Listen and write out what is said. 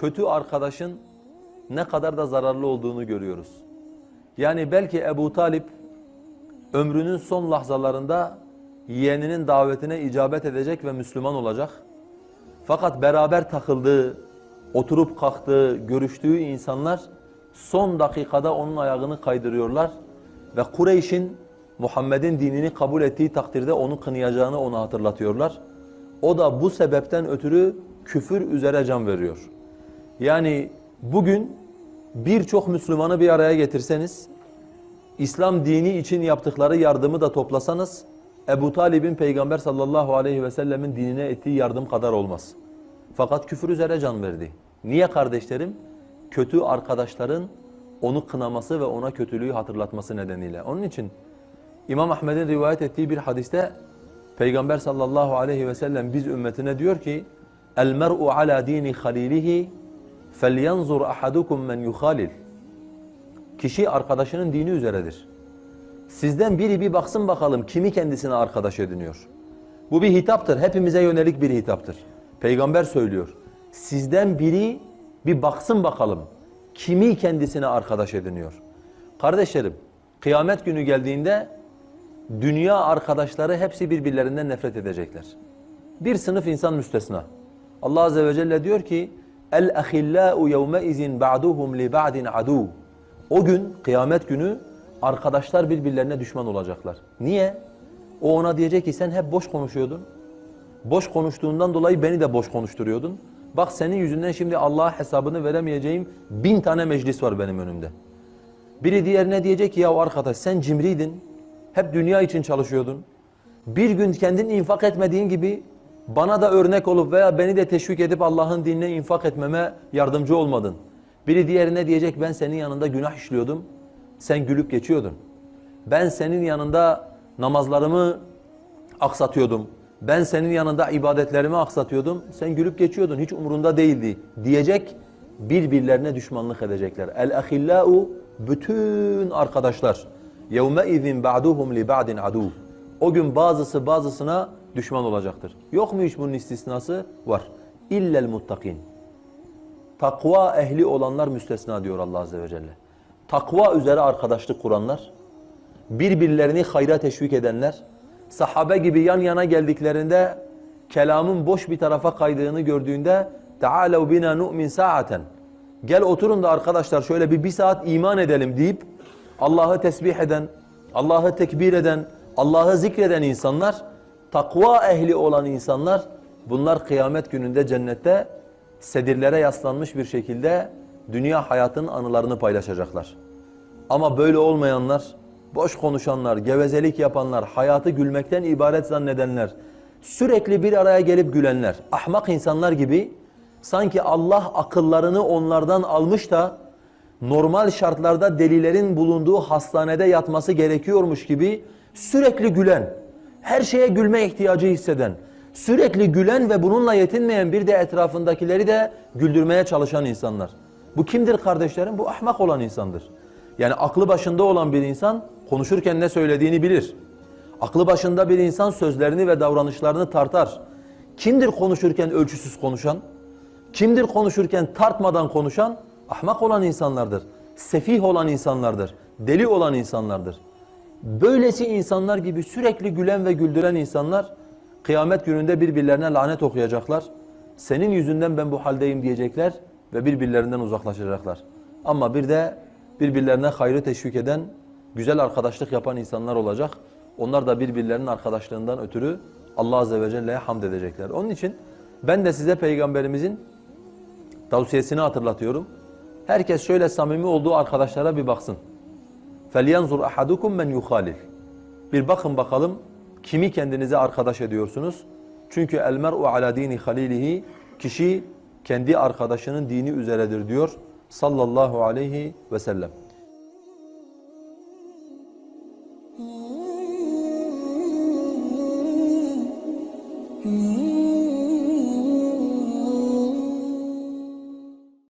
kötü arkadaşın ne kadar da zararlı olduğunu görüyoruz. Yani belki Ebu Talip ömrünün son lahzalarında yeğeninin davetine icabet edecek ve Müslüman olacak. Fakat beraber takıldığı, oturup kalktığı, görüştüğü insanlar son dakikada onun ayağını kaydırıyorlar ve Kureyş'in Muhammed'in dinini kabul ettiği takdirde onu kınayacağını ona hatırlatıyorlar. O da bu sebepten ötürü küfür üzere can veriyor. Yani bugün birçok Müslümanı bir araya getirseniz, İslam dini için yaptıkları yardımı da toplasanız, Ebu Talib'in Peygamber sallallahu aleyhi ve sellemin dinine ettiği yardım kadar olmaz. Fakat küfür üzere can verdi. Niye kardeşlerim? Kötü arkadaşların onu kınaması ve ona kötülüğü hatırlatması nedeniyle. Onun için İmam Ahmed'in rivayet ettiği bir hadiste Peygamber sallallahu aleyhi ve sellem biz ümmetine diyor ki El mer'u ala dini halilihi felyanzur ahadukum men yuhalil Kişi arkadaşının dini üzeredir. Sizden biri bir baksın bakalım kimi kendisine arkadaş ediniyor. Bu bir hitaptır. Hepimize yönelik bir hitaptır. Peygamber söylüyor. Sizden biri bir baksın bakalım kimi kendisine arkadaş ediniyor. Kardeşlerim, kıyamet günü geldiğinde dünya arkadaşları hepsi birbirlerinden nefret edecekler. Bir sınıf insan müstesna. Allah azze ve celle diyor ki: "El ahillau yevme izin ba'duhum li ba'din adu." O gün kıyamet günü arkadaşlar birbirlerine düşman olacaklar. Niye? O ona diyecek ki sen hep boş konuşuyordun. Boş konuştuğundan dolayı beni de boş konuşturuyordun. Bak senin yüzünden şimdi Allah'a hesabını veremeyeceğim bin tane meclis var benim önümde. Biri diğerine diyecek ki ya arkadaş sen cimriydin. Hep dünya için çalışıyordun. Bir gün kendin infak etmediğin gibi bana da örnek olup veya beni de teşvik edip Allah'ın dinine infak etmeme yardımcı olmadın. Biri diğerine diyecek ben senin yanında günah işliyordum. Sen gülüp geçiyordun. Ben senin yanında namazlarımı aksatıyordum. Ben senin yanında ibadetlerimi aksatıyordum. Sen gülüp geçiyordun. Hiç umurunda değildi diyecek. Birbirlerine düşmanlık edecekler. El ahillau bütün arkadaşlar. Yevme izin ba'duhum li ba'din adu. O gün bazısı bazısına düşman olacaktır. Yok mu hiç bunun istisnası? Var. İllel muttakin. Takva ehli olanlar müstesna diyor Allah azze ve celle. Takva üzere arkadaşlık kuranlar, birbirlerini hayra teşvik edenler, sahabe gibi yan yana geldiklerinde kelamın boş bir tarafa kaydığını gördüğünde "Ta'alu bina nu'min sa'aten." Gel oturun da arkadaşlar şöyle bir bir saat iman edelim deyip Allah'ı tesbih eden, Allah'ı tekbir eden, Allah'ı zikreden insanlar, takva ehli olan insanlar bunlar kıyamet gününde cennette sedirlere yaslanmış bir şekilde dünya hayatının anılarını paylaşacaklar. Ama böyle olmayanlar, boş konuşanlar, gevezelik yapanlar, hayatı gülmekten ibaret zannedenler, sürekli bir araya gelip gülenler, ahmak insanlar gibi sanki Allah akıllarını onlardan almış da normal şartlarda delilerin bulunduğu hastanede yatması gerekiyormuş gibi sürekli gülen, her şeye gülme ihtiyacı hisseden, sürekli gülen ve bununla yetinmeyen bir de etrafındakileri de güldürmeye çalışan insanlar. Bu kimdir kardeşlerim? Bu ahmak olan insandır. Yani aklı başında olan bir insan konuşurken ne söylediğini bilir. Aklı başında bir insan sözlerini ve davranışlarını tartar. Kimdir konuşurken ölçüsüz konuşan? Kimdir konuşurken tartmadan konuşan? Ahmak olan insanlardır. Sefih olan insanlardır. Deli olan insanlardır. Böylesi insanlar gibi sürekli gülen ve güldüren insanlar kıyamet gününde birbirlerine lanet okuyacaklar. Senin yüzünden ben bu haldeyim diyecekler ve birbirlerinden uzaklaşacaklar. Ama bir de birbirlerine hayrı teşvik eden, güzel arkadaşlık yapan insanlar olacak. Onlar da birbirlerinin arkadaşlığından ötürü Allah Azze ve Celle'ye hamd edecekler. Onun için ben de size Peygamberimizin tavsiyesini hatırlatıyorum. Herkes şöyle samimi olduğu arkadaşlara bir baksın. فَلْيَنْظُرْ اَحَدُكُمْ مَنْ يُخَالِلْ Bir bakın bakalım kimi kendinize arkadaş ediyorsunuz? Çünkü el-mer'u ala dini kişi kendi arkadaşının dini üzeredir diyor sallallahu aleyhi ve sellem. Hmm.